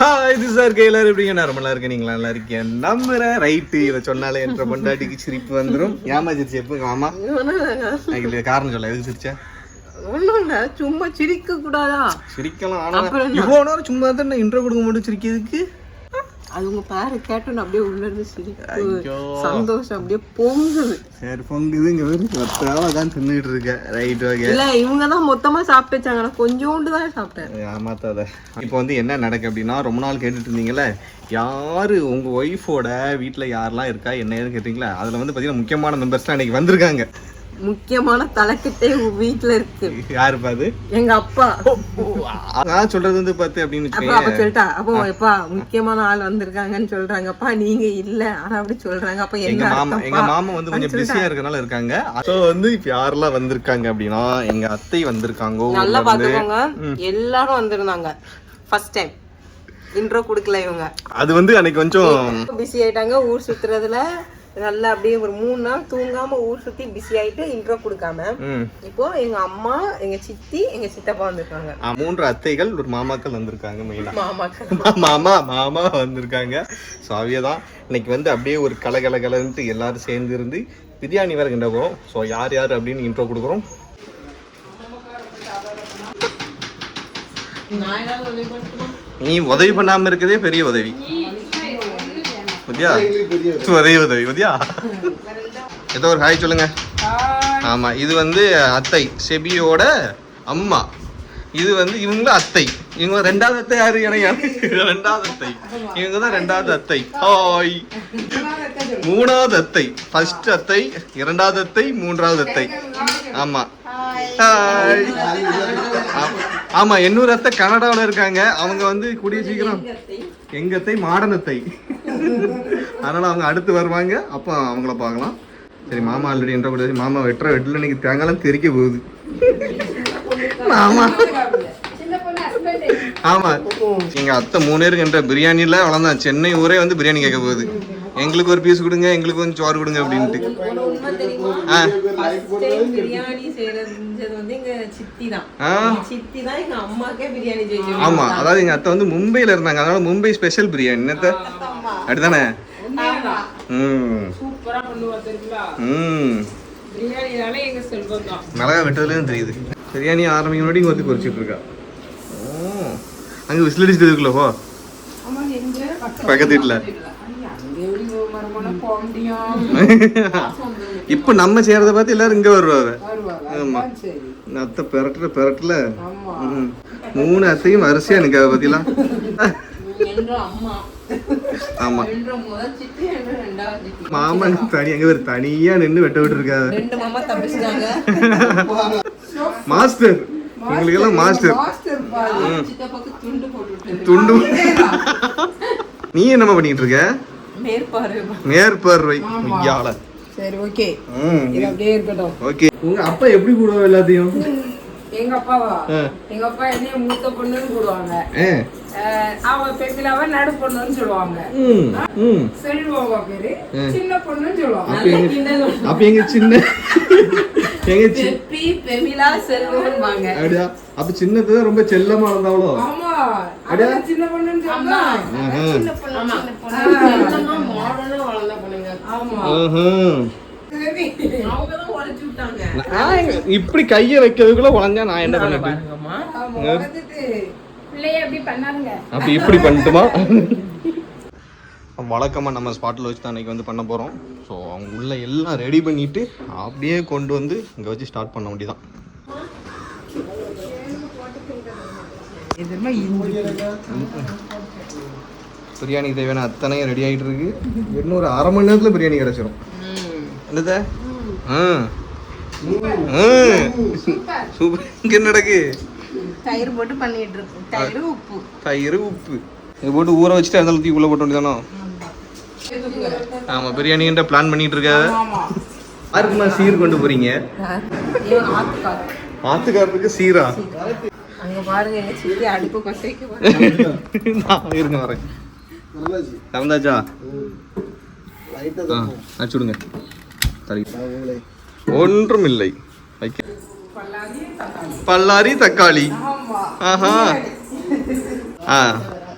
Hi இது sir K எல்லாரும் எப்படிங்க நான் ரொம்ப நல்லா இருக்கேன். நீங்களா நல்லா இருக்கேன் நம்புறேன் ரைட்டு இதை சொன்னாலே என்ற பொண்டாட்டிக்கு சிரிப்பு வந்துடும் ஏமா சிரிச்சு எப்போ ஆமா எனக்கு காரணம் சொல்ல எதுக்கு சிரிச்சா? ஒண்ணும் இல்ல சும்மா சிரிக்க கூடாதா சிரிக்கலாம் ஆனா. இவ்வளோ நேரம் சும்மா தான் இன்ட்ரோ கொடுக்க மட்டும் சிரிக்கிறதுக்கு. அது உங்க பேரு கேட்டோன்னு அப்படியே உள்ள இருந்து சிரிப்பு சந்தோஷம் அப்படியே பொங்குது. சரி பொங்குதுங்க பத்தாவா தான் தின்னுட்டு இருக்கேன். ரைட் ஓகே இல்ல இவங்க தான் மொத்தமா சாப்பிட்டு வச்சாங்க நான் கொஞ்சோண்டு தான் சாப்பிட்டேன். ஏமாத்தாத. இப்போ வந்து என்ன நடக்கு அப்படின்னா ரொம்ப நாள் கேட்டுட்டு இருந்தீங்கல்ல? யாரு உங்க ஒய்ஃபோட வீட்டில் யாரெல்லாம் இருக்கா? என்ன ஏதுன்னு கேட்டீங்களா? அதில் வந்து பார்த்தீங்கன்னா முக்கியமான மெம்பர்ஸ்லாம் இன்னைக்கு வந்திருக்காங்க. முக்கியமான தலைக்கட்டே வீட்டுல இருக்கு. யாருப்பா அது? எங்க அப்பா. நான் சொல்றது வந்து பார்த்து அப்படின்னு அப்பா அப்ப சொல்லிட்டா அப்போ எப்பா முக்கியமான ஆள் வந்திருக்காங்கன்னு சொல்றாங்கப்பா நீங்க இல்ல. ஆனா அப்படி சொல்றாங்க. அப்ப எங்க மாமா எங்க மாமா வந்து கொஞ்சம் பிஸியா இருக்கனால இருக்காங்க. ஸோ வந்து இப்போ யாரெல்லாம் வந்திருக்காங்க அப்படின்னா எங்க அத்தை வந்திருக்காங்க நல்லா. பாத்துக்கோங்க. எல்லாரும் வந்திருந்தாங்க. ஃபர்ஸ்ட் டைம் இன்ட்ரோ கொடுக்கல இவங்க. அது வந்து அன்னைக்கு கொஞ்சம் பிஸி ஆயிட்டாங்க. ஊர் சுத்துறதுல நல்லா அப்படியே ஒரு மூணு நாள் தூங்காம ஊர் சுத்தி பிஸி ஆயிட்டு இன்ட்ரோ கொடுக்காம இப்போ எங்க அம்மா எங்க சித்தி எங்க சித்தப்பா வந்திருக்காங்க. ஆ, மூன்று அத்தைகள் ஒரு மாமாக்கள் வந்திருக்காங்க மெயினா. மாமாக்கு மாமா மாமா வந்திருக்காங்க. ஸோ தான் இன்னைக்கு வந்து அப்படியே ஒரு கல கல கலன்ட்டு எல்லாரும் சேர்ந்து இருந்து பிரியாணி வேற கிண்ட போகிறோம் ஸோ யார் யார் அப்படின்னு இன்ட்ரோ கொடுக்குறோம். நீ உதவி பண்ணாம இருக்கதே பெரிய உதவி. பத்தியா ஒரே உதவி பத்தியா ஏதோ ஒரு ஹாய் சொல்லுங்க. ஆமா இது வந்து அத்தை செபியோட அம்மா. இது வந்து இவங்க அத்தை. இவங்க ரெண்டாவது அத்தை யாரு? எனக்கு ரெண்டாவது அத்தை. இவங்க தான் ரெண்டாவது அத்தை. ஹாய். மூணாவது அத்தை. ஃபர்ஸ்ட் அத்தை இரண்டாவது அத்தை மூன்றாவது அத்தை. ஆமா. ஹாய். ஆமா எண்ணூறு அத்தை கனடாவில் இருக்காங்க. அவங்க வந்து கூடிய சீக்கிரம். எங்கத்தை மாடனத்தை. அதனால அவங்க அடுத்து வருவாங்க. அப்போ அவங்கள பார்க்கலாம். சரி மாமா ஆல்ரெடி என்ற கூட மாமா வெட்டுற வெட்டில் இன்னைக்கு தேங்காய்லாம் தெறிக்க போகுது. மாமா. ஆமா. எங்க அத்தை மூணு பேருக்கு என்ற பிரியாணில வளர்ந்தான் சென்னை ஊரே வந்து பிரியாணி கேட்க போகுது. எங்களுக்கு ஒரு பீஸ் கொடுங்க எங்களுக்கு கொஞ்சம் சோறு கொடுங்க அப்படின்ட்டு. ஆ. ஆமா அதாவது எங்க அத்தை வந்து மும்பைல இருந்தாங்க. அதனால மும்பை ஸ்பெஷல் பிரியாணி என்னத்த? அப்படிதானே ம். சூப்பரா பண்ணுவா தெரியுங்களா? ம். மிளகா வெட்டுறதுலேயும் தெரியுது. பிரியாணி ஆரம்பிக்க முன்னாடி இங்க வந்து இருக்கா? ஓ. அங்கே விசில் அடிச்சுட்டு பக்கத்து வீட்டில் அங்க எப்படி மறுமணம் போக முடியும் இப்போ நம்ம செய்யறத பார்த்து எல்லாரும் இங்கே வருவாங்க. ஆமா. அத்தை பெரட்டுற பெரட்டுல. ஆமா. ம். மூணு அத்தையும் வரிசையா பார்த்தீங்களா என்ற அம்மா. ஆமா. மாமன் தனி எங்க பேர் தனியா நின்று வெட்ட விட்டு இருக்காரு ரெண்டு மாமா தப்பிச்சிட்டாங்க. மாஸ்டர். உங்களுக்கு எல்லாம் மாஸ்டர். துண்டு நீ என்னம்மா பண்ணிட்டு இருக்க? மேற்பார்வை. சரி ஓகே. இது அப்படியே இருக்கட்டும். ஓகே. உங்க அப்பா எப்படி கூடுவா எல்லாத்தையும்? எங்க அப்பாவா. எங்க அப்பா என்னைய மூத்த பொண்ணுன்னு சொல்லுவாங்க ஏ அஹ் அவ நடு பொண்ணுன்னு சொல்லுவாங்க. செல்வாவா பேரு. சின்ன பொண்ணுன்னு சொல்லுவாங்க. அப்ப எங்க அப்ப எங்க சின்ன எங்க பெமிலா செல்வம்பாங்க. அப்படியா? அப்ப சின்னது ரொம்ப செல்லமா இருந்தாவளோ ஆமா. சின்ன வளர்ந்த பொண்ணுங்க. ஆமா. இப்படி கைய வைக்கிறதுக்குள்ள உடஞ்சா நான் என்ன பண்ணிட்டு பாருங்கம்மா. பிள்ளைய எப்படி பண்ணாருங்க அப்படி இப்படி பண்ணட்டுமா? வழக்கமாக நம்ம ஸ்பாட்டில் வச்சு தான் அன்றைக்கி வந்து பண்ண போகிறோம் ஸோ அவங்க உள்ள எல்லாம் ரெடி பண்ணிவிட்டு அப்படியே கொண்டு வந்து இங்கே வச்சு ஸ்டார்ட் பண்ண வேண்டியதான் பிரியாணிக்கு தேவையான அத்தனையும் ரெடி ஆகிட்டு இருக்கு இன்னும் ஒரு அரை மணி நேரத்தில் பிரியாணி கிடச்சிரும். என்னத? ஆ. சூப்பர். இங்கே நடக்கு? தயிர் போட்டு பண்ணிட்டு இருக்கோம் தயிர் உப்பு. தயிர் உப்பு. இது போட்டு ஊற வச்சுட்டு அந்த தூக்கி உள்ள போட்டு வேண்டியதானோ? ஆமா பிரியாணின்ற பிளான் பண்ணிட்டு இருக்காத யாருக்குமா சீர் கொண்டு போறீங்க? இவன் ஆத்துக்கார் ஆத்துக்காரருக்கு சீரா. அங்க பாருங்க எங்க சித்தி அடுப்பு நான் இருங்க வரேன். கலந்தாச்சா சரி ஒன்றும் இல்லை பல்லாரி தக்காளி. ஆஹா. ஆ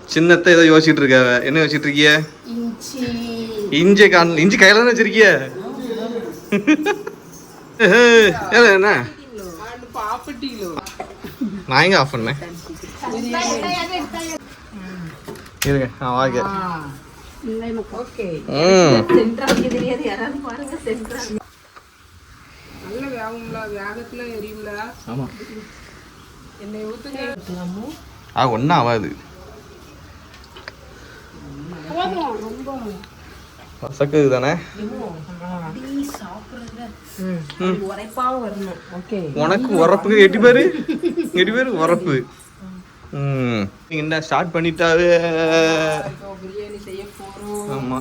சின்னத்தை ஏதோ யோசிச்சுட்டு இருக்காவ என்ன யோசிச்சுட்டு இருக்கிய? இஞ்சி. காண இஞ்சி கையில தானே வச்சிருக்கிய? என்ன? நான் எங்க ஆஃப் பண்ணேன் இருங்க நான் வாங்க. ஓகே. ம். சென்றாங்க தெரியாது. யாராவது பாருங்க சென்றாங்க நல்ல வேகும்ல வேகத்துல எரியும்ல ஆமா. என்னை ஊத்துங்க. ஆ ஒன்றும் ஆகாது பசக்குது தானே உனக்கு உரப்புக்கு எட்டி பேரு. எட்டி பேரு உரப்பு. ம். என்ன ஸ்டார்ட் பண்ணிட்டாவே? பிரியாணி செய்ய போறோம் ஆமா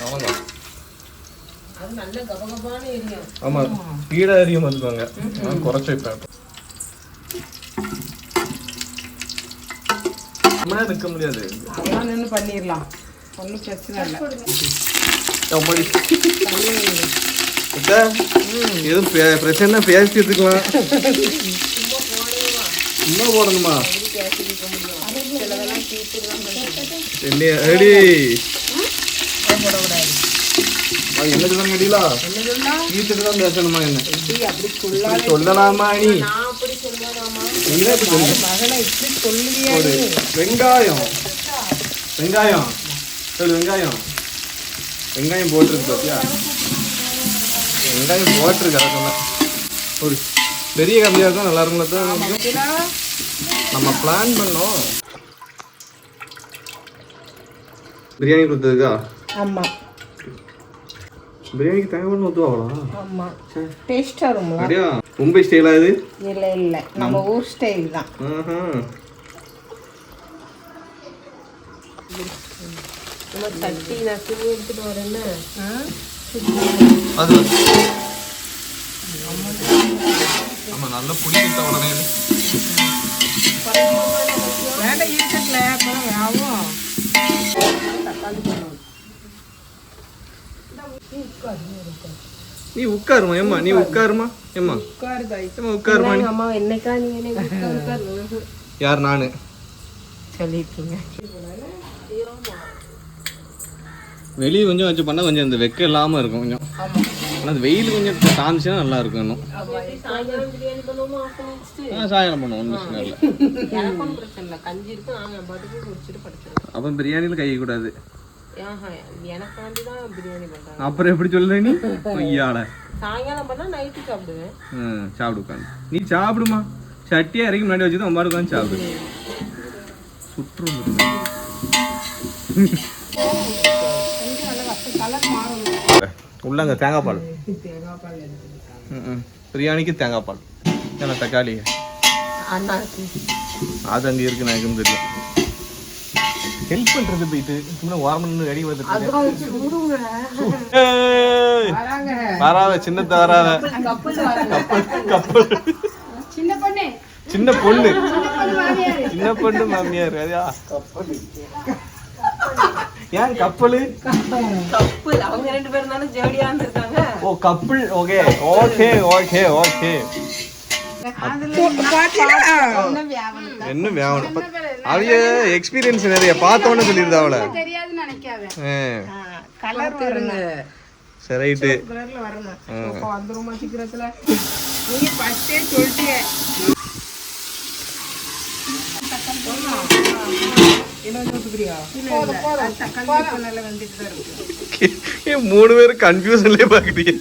அவ்வளோதான் ஆமா. ஸ்பீடா எரியும் வந்துவாங்க நான் குறைச்சு வைப்பேன். ரொம்ப நேரம் நிக்க முடியாது. பண்ணிடலாம். ஒன்றும் பிரச்சனை இல்லை. எதுவும் பிரச்சனை பேசிட்டு இருக்கலாம் சும்மா போடணுமா? என்ன அது என்னது தான் முடியல வீட்டுக்கு தான் பேசணுமா என்ன? சொல்ல சொல்லலாமா நீ சொல்லு. ஒரு வெங்காயம். வெங்காயம். சொல்லு வெங்காயம். வெங்காயம் போட்டிருக்கு பாத்தியா? வெங்காயம் போட்டிருக்கு அதை சொன்னேன். ஒரு பெரிய கம்மியாக இருந்தால் நல்லா இருக்கும் நம்ம பிளான் பண்ணோம். பிரியாணி கொடுத்ததுக்கா? ஆமா. பிரியாணிக்கு தேவையான ஊற்றுவாங்களா ஆமா. டேஸ்டா வரும்ல அப்படியா? மும்பை ஸ்டைலா இது? இல்ல இல்ல. நம்ம ஊர் ஸ்டைல் தான் ஆஹா. நம்ம தட்டி நான் துணி எடுத்துட்டு வரேன்னு அது. ஆமா நல்ல புளிக்கிட்ட உடனே. வேண்டாம் இருக்கல அப்புறம் ஆகும். நீ உட்காருமா ஏம்மா? நீ உட்காருமா ஏம்மா? உட்காருமா நீ? அம்மா என்னைக்கா நீ யார் நானு? சொல்லியிருக்கீங்க வெளியே கொஞ்சம் வச்சு பண்ணால் கொஞ்சம் இந்த வெக்க இல்லாமல் இருக்கும் கொஞ்சம். ஆனால் அது வெயில் கொஞ்சம் தாந்துச்சுன்னா நல்லா இருக்கும் இன்னும். சாயங்காலம் ஆ, சாயங்காலம் பண்ணுவோம் ஒன்றும் பிரச்சனை இல்லை. அப்புறம் அப்போ பிரியாணியில் கை கூடாது. அப்புறம் எப்படி சொல்லுற நீ? ஐயாட சாயங்காலம் நைட்டு சாப்பிடுவேன் ம் சாப்பிடு உட்காந்து நீ சாப்பிடுமா? சட்டியை இறக்கி முன்னாடி வச்சு தான் அம்மா உட்காந்து சாப்பிடு. சுற்று உள்ளங்க தேங்காய் பால். பிரியாணிக்கு தேங்காய் பால் ஏன்னா தக்காளி? அது அங்கே இருக்கு எனக்கும் தெரியும் ஹெல்ப் பண்றது போயிட்டு சும்மா ஓரமன்னு அடி வந்துட்டு வராவ சின்னத்தை வராவ கப்பல் கப்பல். கப்பல் சின்ன பொண்ணு. சின்ன பொண்ணு. சின்ன பொண்ணு மாமியார். அதா ஏன் கப்பல்? கப்பல். அவங்க ரெண்டு பேரும் தானே ஜோடியா இருந்திருக்காங்க ஓ கப்பல். ஓகே. Okay okay okay. என்ன வேணும் அவைய எக்ஸ்பீரியன்ஸ் நிறைய. பார்த்தோன்னு சொல்லியிருந்தா அவளை. கலர் வருங்க. சரி ரைட்டு. கலர்ல வரணும். இப்போ வந்துருமா சீக்கிரத்துல? நீங்க ஃபர்ஸ்டே ஏன் மூணு பேரும் கன்ஃபியூஷன்லயே பாக்குறீங்க.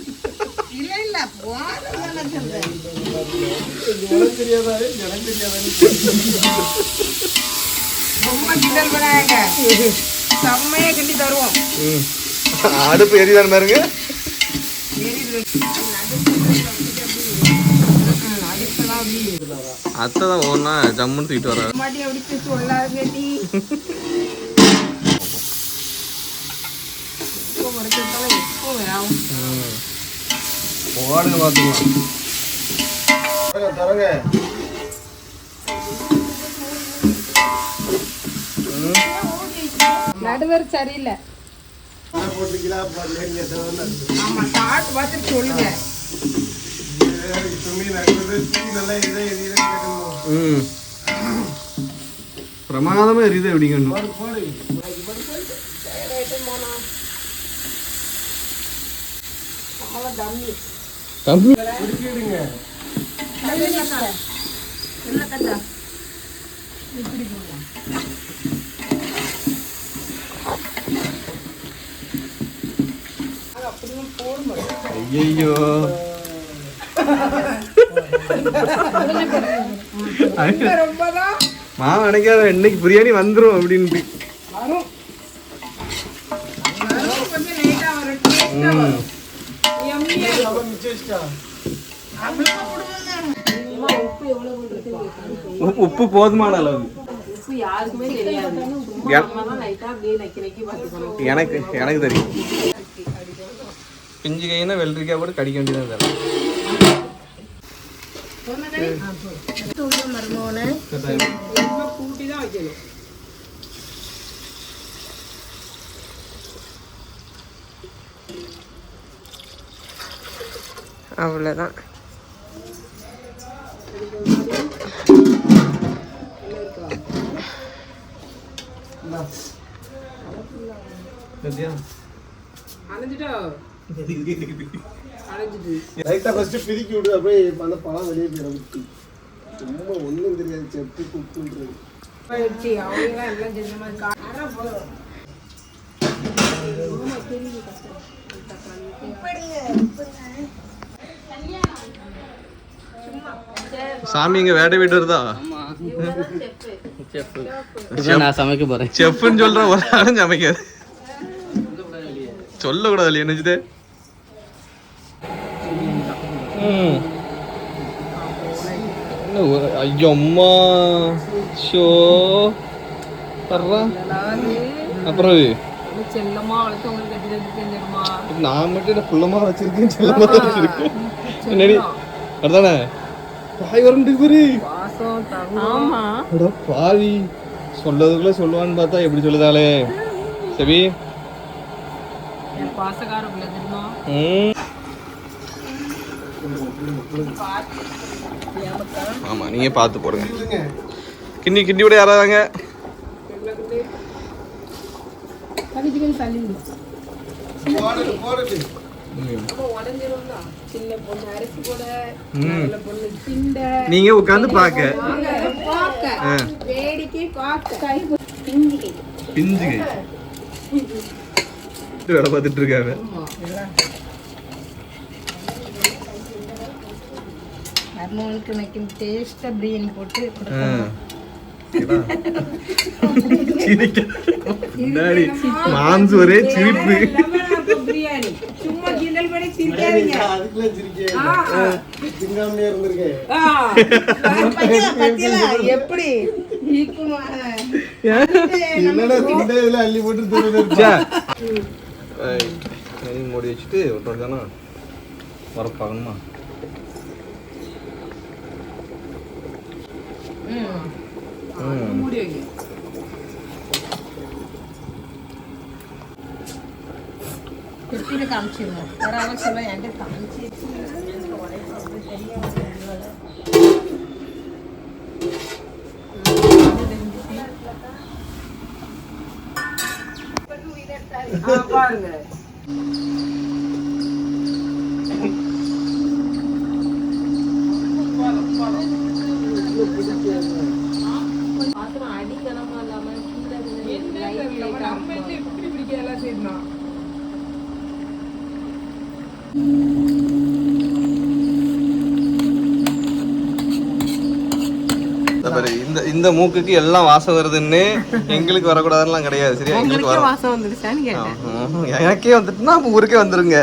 செம்மையா கிண்டி தருவோம். அடுப்பு எரிதான் பாருங்க. அத்தை தான் ஜம்முன்னு தூக்கிட்டு வர போடுங்க பார்த்துக்கலாம் தரங்க நடுவர் சரியில்லை. ஆமா பார்த்துட்டு சொல்லுங்க. பிரமாதமா எரியுது அப்படிங்கணும் தம்பி. ஐயோ மாமா நினைக்காத இன்னைக்கு பிரியாணி வந்துரும் அப்படின்ட்டு ம். உப்பு- உப்பு போதுமான அளவு. எனக்கு எனக்கு தெரியும். பிஞ்சு கையினா வெள்ளரிக்காய் கூட கடிக்க வேண்டியதான் வைக்கணும் அவ்வளோதான் அணைஞ்சிட்டு? லைட்டா ஃபர்ஸ்ட் பிரிக்கி விடு அப்படியே அந்த பழம் வெளியே போயிடும். சும்மா ஒண்ணும் தெரியாது செப்பு குப்புன்றது. சாமி இங்க வேட்டை வீட்டு வருதா? நான் சமைக்க போறேன். செஃப்னு சொல்ற ஒரு ஆளும் சமைக்காது. சொல்லக்கூடாது இல்லையா என்னது ஐயோ அம்மா. ஷோ. வர்றா. அப்புறம் நான் மட்டும் புள்ளமா வச்சிருக்கேன் செல்லமா வச்சிருக்கேன். என்னடி? அதுதானே பாய் வரண்டு பாவி. சொல்லதுக்குள்ள சொல்லுவான்னு பார்த்தா எப்படி சொல்லுதாளே? சரி ஆமா நீங்க பார்த்து போடுங்க கிண்டி கிண்டி விட யாராங்க நீங்க உட்காந்து பாக்க வேடிக்கை பார்க்க. கை பிஞ்சு கை இது வேலை பார்த்துட்டு இருக்காங்க. மருமகளுக்கு நிற்கும் டேஸ்ட்டாக பிரியாணி போட்டு. முன்னாடி ஒரே சிரிப்பு. பிரியாணி சும்மா கிண்டல் பண்ணி சிரிக்காதீங்க. அதுக்குள்ள சிரிக்க திங்காமலே இருந்திருக்கேன். ஆ, பாத்தீங்களா, பாத்தீங்களா? எப்படி? ஈக்குமா? என்னடா திண்டே இதுல அள்ளி போட்டு திரும்ப ச்சே. ஏய், நீ மூடி வச்சுட்டு விட்டு தானே வர பார்க்கணுமா ம், ம். மூடி வைங்க திருப்பியில் காமிச்சிருங்க வேற அவன் சொல்ல என்கிட்ட காமிச்சு பாருங்க இந்த இந்த மூக்குக்கு எல்லாம் வாசம் வருதுன்னு எங்களுக்கு வரக்கூடாதுலாம் கிடையாது சரியா? எங்களுக்கு வாசம் வந்துருச்சான்னு எனக்கே வந்துட்டுனா அப்ப ஊருக்கே வந்துருங்க.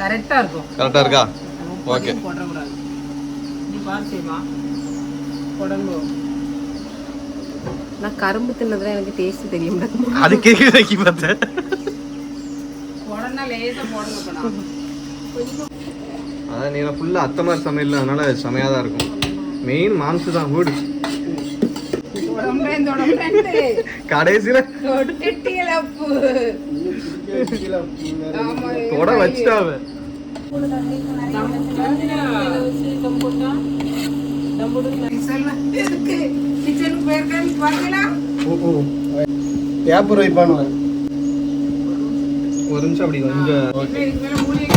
கரெக்டா இருக்கும். கரெக்டா இருக்கா? ஓகே. போடக்கூடாது. நான் கரும்பு தின்னதுல எனக்கு டேஸ்ட் தெரிய முடியாது அது கேட்க பார்த்தேன். உடனே லேசா போடுங்க அதான் நீ ஃபுல்லாக அத்தை மாதிரி சமையல் அதனால செமையாக தான் இருக்கும். மெயின் மாம்சு தான் வீடு கடைசியில் தொட வச்சுட்டாவ. பேப்பர் வைப்பானுவேன் ஒரு நிமிஷம் அப்படி கொஞ்சம்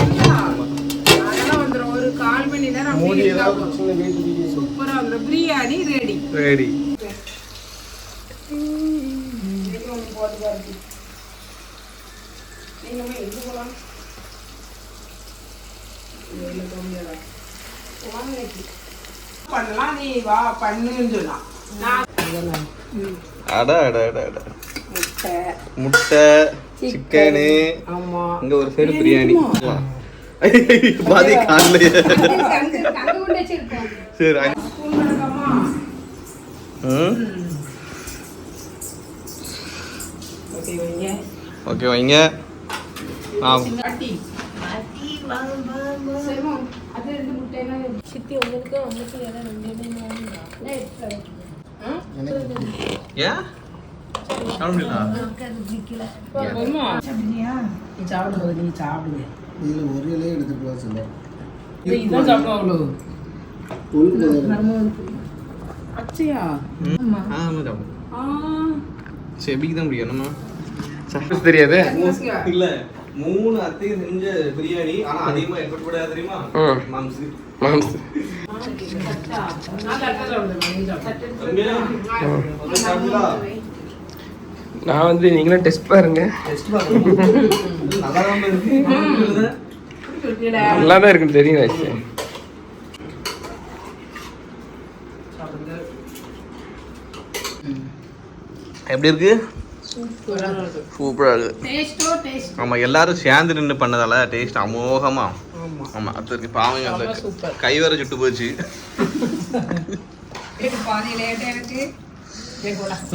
மணி நேரம் மூடி அப்படியே ஏதாவது இருக்கும். பிரச்சனை வீட்டுக்கு சூப்பரா வந்துரும். பிரியாணி ரெடி ரெடி பண்ணலாம் நீ வா பண்ணுன்னு சொன்னான். நான் அட அட அட அட. முட்டை. முட்டை சிக்கனு இங்க ஒரு சைடு பிரியாணி. பாதி காலையே சரி ஓகே வைங்க ஓகே வைங்க. ஆ. பாட்டி சரிம்மா, ரெண்டு ஏன் சாப்பிடலாம் நீ நீ சாப்பிடுங்க இதில் ஒரு இலையை எடுத்துட்டு வர சொல்லுவோம் தெரியாது. இல்ல மூணு அத்தைக்கு செஞ்ச பிரியாணி ஆனா அதிகமா எஃபர்ட் போடாது தெரியுமா? மாம்சு. மாம்சு. நான் தட்டை சாப்பிடுவேன் நீ சாப்பிடு. தம்பியா, வந்து சாப்பிடலாம். நான் வந்து நீங்களும் டெஸ்ட் பாருங்க. நல்லா தான் இருக்குன்னு தெரியும் சாப்பிடுங்க. எப்படி இருக்கு? சூப்பரா இருக்கு. சூப்பரா இருக்கு. ஆமா எல்லாரும் சேர்ந்து நின்று பண்ணதால டேஸ்ட் அமோகமா. ஆமா. ஆமா அது இருக்கு பாவம் அந்த. கை வேற சுட்டு போச்சு.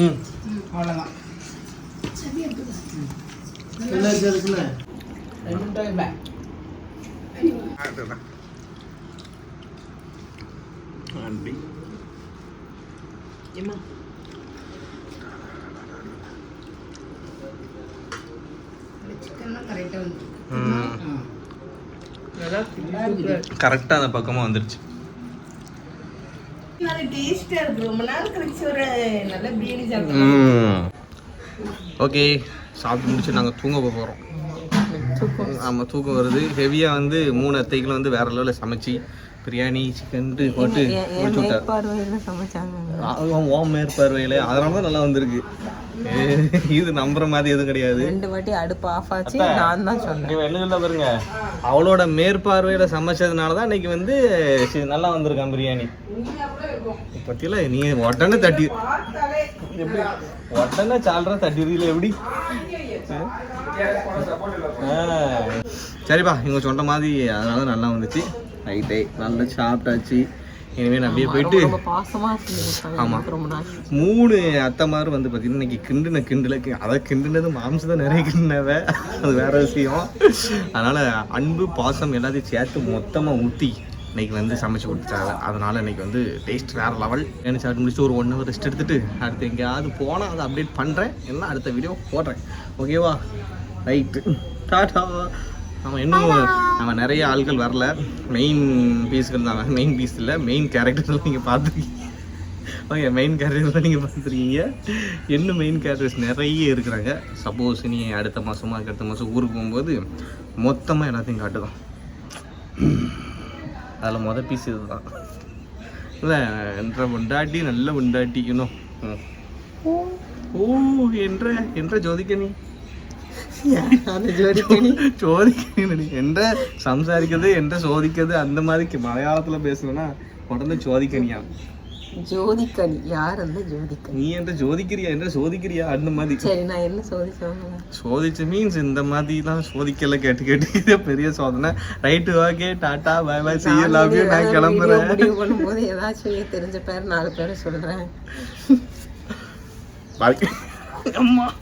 ம். அவ்வளோதான் ஏம்மா சிக்கன்லாம் கரெக்டாக அந்த பக்கமாக வந்துருச்சு. நல்ல டேஸ்டா இருக்கு. ரொம்ப நாள் கழிச்சு ஒரு நல்ல பிரியாணி சாப்பிட்டோம். ஓகே சாப்பிட்டு முடிச்சு நாங்கள் தூங்க போகிறோம் ஆமாம் தூக்கம் வருது. ஹெவியாக வந்து மூணு அத்தைகளும் வந்து வேற லெவலில் சமைச்சு பிரியாணி சிக்கன் போட்டு முடிச்சு விட்டார் சமைச்சாங்க? அவன் ஓம் மேற்பார்வையில். அதனால தான் நல்லா வந்திருக்கு. ஏ, இது நம்புற மாதிரி எதுவும் கிடையாது. ரெண்டு வாட்டி அடுப்பு ஆஃப் ஆச்சு. நான் தான் சொன்னேன். சொல்ல பாருங்க? அவளோட மேற்பார்வையில சமைச்சதுனால தான் இன்னைக்கு வந்து நல்லா வந்திருக்கான் பிரியாணி. பத்தியில நீ உடனே தட்டி எப்படி? உடனே சால்ற தட்டிடுறீல எப்படி. சரிப்பா இவங்க சொன்ன மாதிரி அதனால நல்லா வந்துச்சு. ரைட்டே நல்லா சாப்பிட்டாச்சு. இனிமேல் அப்படியே போயிட்டு ரொம்ப பாசமா செஞ்சு ஆமா. ரொம்ப நாள். மூணு அத்தைமார் வந்து பார்த்தீங்கன்னா இன்னைக்கு கிண்டுன கிண்டுல அதை கிண்டுனது மாம்சம் தான் நிறைய கிண்டுனவ அது வேற விஷயம். அதனால அன்பு பாசம் எல்லாத்தையும் சேர்த்து மொத்தமாக ஊற்றி இன்னைக்கு வந்து சமைச்சு கொடுத்துட்டாங்க. அதனால இன்னைக்கு வந்து டேஸ்ட் வேற லெவல் எனக்கு சாப்பிட்டு முடிச்சுட்டு ஒரு ஒன் ஹவர் ரெஸ்ட் எடுத்துட்டு அடுத்து எங்கேயாவது போனால் அதை அப்டேட் பண்ணுறேன் எல்லாம் அடுத்த வீடியோ போடுறேன். ஓகேவா ரைட்டு டாடா அவன் இன்னும் அவன் நிறைய ஆட்கள் வரல. மெயின் பீஸ்கள் தான். மெயின் பீஸ் இல்லை மெயின் கேரக்டர் நீங்கள் பார்த்துருக்கீங்க. ஓகே மெயின் கேரக்டர் நீங்கள் பார்த்துருக்கீங்க. இன்னும் மெயின் கேரக்டர்ஸ் நிறைய இருக்கிறாங்க. சப்போஸ் நீ அடுத்த மாதமோ அதுக்கு அடுத்த மாதம் ஊருக்கு போகும்போது மொத்தமாக எல்லாத்தையும் காட்டுதான். അതിൽ മുത പീസ് ചെയ്തതാണ് അല്ലേ എന്റെ മുണ്ടാട്ടി നല്ല മുണ്ടാട്ടിക്കുന്നു ഓ എന്റെ എന്റെ ചോദിക്കണി. ചോദിക്കണി എന്റെ സംസാരിക്കത് എന്റെ ചോദിക്കത് അന്ത മാതിരിക്ക് മലയാളത്തിലെ പേസണ ഉടനെ ചോദിക്കണിയാണ് ஜோதிக்கணி. யார் அந்த ஜோதிக்கணி? நீ என்ற ஜோதிக்கிறியா? என்ற சோதிக்கிறியா? அந்த மாதிரி. சரி நான் என்ன சோதிச்சோங்க சோதிச்ச மீன்ஸ் இந்த மாதிரிலாம் சோதிக்கல கேட்டு கேட்டு. இது பெரிய சோதனை. Right okay tata bye bye see you love you. நான் கிளம்புறேன். முடிவு பண்ணும்போது ஏதாச்சும் தெரிஞ்ச பேர் நாலு பேரை சொல்றேன். Bye. அம்மா.